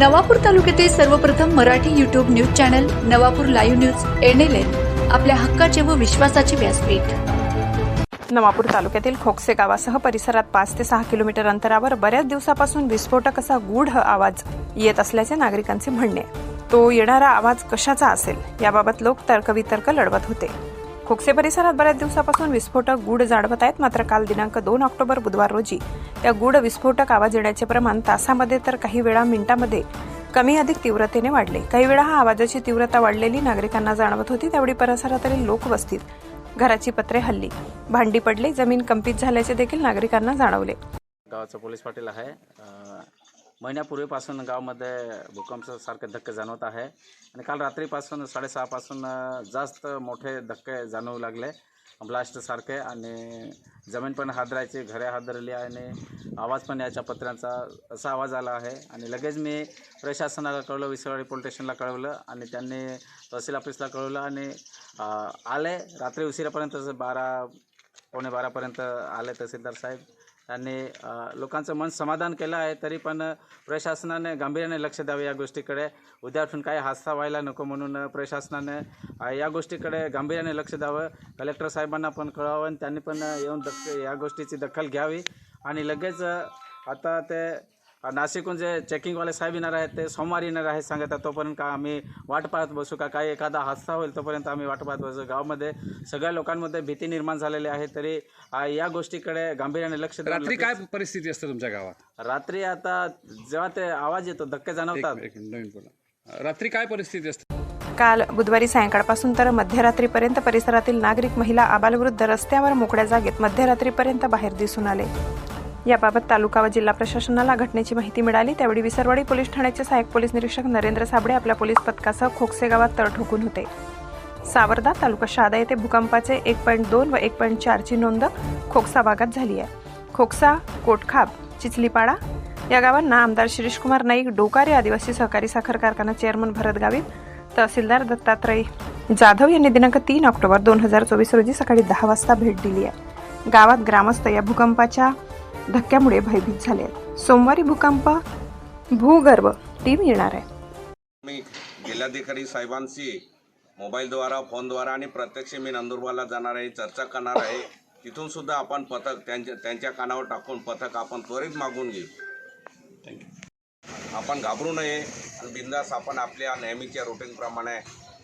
नवापूर तालुक्यातील सर्वप्रथम Marathi YouTube news channel Navapur live news NLN आपल्या हक्काचे व विश्वासाचे व्यासपीठ. नवापूर तालुक्यातील खोकसे गावासह परिसरात पाच ते सहा किलोमीटर अंतरावर बऱ्याच दिवसापासून विस्फोटक असा गूढ आवाज येत असल्याचे नागरिकांचे म्हणणे. तो येणारा आवाज कशाचा असेल? याबाबत लोक तर्कवितर्क लढवत होते. खोकसे परिसरात बऱ्याच दिवसापासून विस्फोटक गूढ जाणवत आहेत. मात्र काल दिनांक दोन ऑक्टोबर बुधवार रोजी त्या गूढ विस्फोटक आवाज येण्याचे प्रमाण तासामध्ये तर काही वेळा मिनिटांमध्ये कमी अधिक तीव्रतेने वाढले. काही वेळा हा आवाजाची तीव्रता वाढलेली नागरिकांना जाणवत होती. त्यावेळी परिसरातील लोकवस्तीत घराची पत्रे हल्ली. भांडी पडली. जमीन कंपित झाल्याचे देखील नागरिकांना जाणवले. गावाचा पोलीस पाटील आहे. महिन्यापूर्वीपासून गावामध्ये भूकंपासारखे धक्के जाणवत आहे. आणि काल रात्रीपासून साडेसहापासून जास्त मोठे धक्के जाणवू लागले. ब्लास्टसारखे आणि जमीन पण हादरायची घरे हादरली आणि आवाज पण याच्या पत्र्यांचा असा आवाज आला आहे. आणि लगेच मी प्रशासनाला कळवलं विसरवाडी पोलीस स्टेशनला कळवलं आणि त्यांनी तहसील ऑफिसला कळवलं आणि आले. रात्री उशिरापर्यंत बारा पावणे बारापर्यंत आले तहसीलदार साहेब. त्यांनी लोकांचं मन समाधान केलं आहे तरी पण प्रशासनाने गांभीर्याने लक्ष द्यावे या गोष्टीकडे. उद्या उठून काही हादसा व्हायला नको म्हणून प्रशासनाने या गोष्टीकडे गांभीर्याने लक्ष द्यावं. कलेक्टर साहेबांना पण कळवावं आणि त्यांनी पण येऊन दख या गोष्टीची दखल घ्यावी. आणि लगेच आता ते नाशिकहून जे चेकिंगवाले साहेब येणार आहेत ते सोमवारी येणार आहेत सांगत आहेत तोपर्यंत का आम्ही वाट पाहत बसू का काही एखादा हादसा होईल तोपर्यंत आम्ही वाट पाहत बसू गावामध्ये सगळ्या लोकांमध्ये भीती निर्माण झालेली आहे तरी या गोष्टीकडे गांभीर्याने लक्ष द्यावं. रात्री काय परिस्थिती असते तुमच्या गावात? रात्री आता जेव्हा ते आवाज येतो धक्के जाणवतात. एक मिनिट, नवीन बोला. रात्री काय परिस्थिती असते? काल बुधवारी सायंकाळपासून तर मध्यरात्रीपर्यंत परिसरातील नागरिक महिला आबालवृद्ध रस्त्यावर मोकळ्या जागेत मध्यरात्रीपर्यंत बाहेर दिसून आले. याबाबत तालुका व जिल्हा प्रशासनाला घटनेची माहिती मिळाली. त्यावेळी विसरवाडी पोलीस ठाण्याचे सहाय्यक पोलीस निरीक्षक नरेंद्र साबळे आपल्या पोलीस पथकासह खोकसे गावात तळ ठोकून होते. सावरदा तालुका शहादा येथे भूकंपाचे एक पॉईंट दोन व एक पॉईंट चारची नोंद खोकसा भागात झाली आहे. खोकसा कोटखाब चिचलीपाडा या गावांना आमदार शिरीषकुमार नाईक डोकारे आदिवासी सहकारी साखर कारखाना चेअरमन भरत गावित तहसीलदार दत्तात्रय जाधव यांनी दिनांक तीन ऑक्टोबर दोन हजार चोवीस रोजी सकाळी दहा वाजता भेट दिली आहे. गावात ग्रामस्थ या भूकंपाच्या धक्क्यामुळे भयभीत झाले आहेत. सोमवारी भूकंप भूगर्भ टीम येणार आहे. मी जिल्हाधिकारी साहेबांशी मोबाईलद्वारा फोनद्वारा आणि प्रत्यक्ष मी नंदुरबारला जाणार आहे चर्चा करणार आहे. तिथून सुद्धा आपण पथक त्यांच्या त्यांच्या कानावर टाकून पथक आपण त्वरित मागून घेऊ. आपण घाबरू नये आणि बिंदास आपण आपल्या नेहमीच्या रुटीनप्रमाणे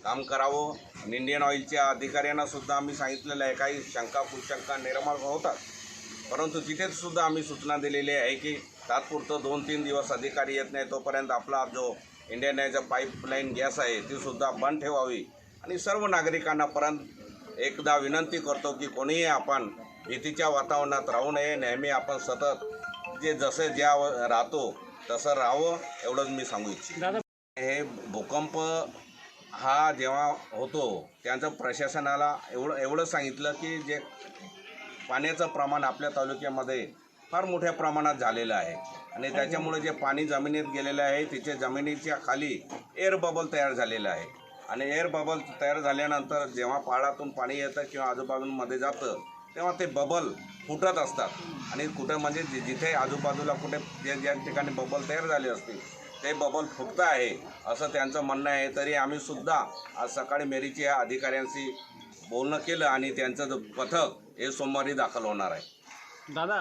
काम करावं. आणि इंडियन ऑइलच्या अधिकाऱ्यांना सुद्धा आम्ही सांगितलेलं आहे काही शंका कुशंका निर्माण होतात. परंतु तिथेच सुद्धा आम्ही सूचना दिलेली आहे की तात्पुरतं दोन तीन दिवस अधिकारी येत नाही तोपर्यंत आपला जो इंडियन ऑइलचा पाईपलाईन गॅस आहे ती सुद्धा बंद ठेवावी. आणि सर्व नागरिकांना परत एकदा विनंती करतो की कोणीही आपण भीतीच्या वातावरणात राहू नये. नेहमी आपण सतत जे जसे ज्या राहतो तसं राहावं एवढंच मी सांगू इच्छितो. हे भूकंप हा जेव्हा होतो त्यांचं प्रशासनाला एवढं एवढं सांगितलं की जे पाण्याचं प्रमाण आपल्या तालुक्यामध्ये फार मोठ्या प्रमाणात झालेलं आहे. आणि त्याच्यामुळे जे पाणी जमिनीत गेलेलं आहे तिथे जमिनीच्या खाली एअर बबल तयार झालेलं आहे. आणि एअर बबल तयार झाल्यानंतर जेव्हा पहाडातून पाणी येतं किंवा आजूबाजूंमध्ये जातं तेव्हा ते बबल फुटत असतात. आणि कुठं म्हणजे जि- जिथे आजूबाजूला कुठे जे ज्या ठिकाणी बबल तयार झाले असतील ते बबल फुटतं आहे असं त्यांचं म्हणणं आहे. तरी आम्ही सुद्धा आज सकाळी मेरीच्या अधिकाऱ्यांशी बोलणं केलं आणि त्यांचं जो पथक हे सोमवारी दाखल होणार आहे. दादा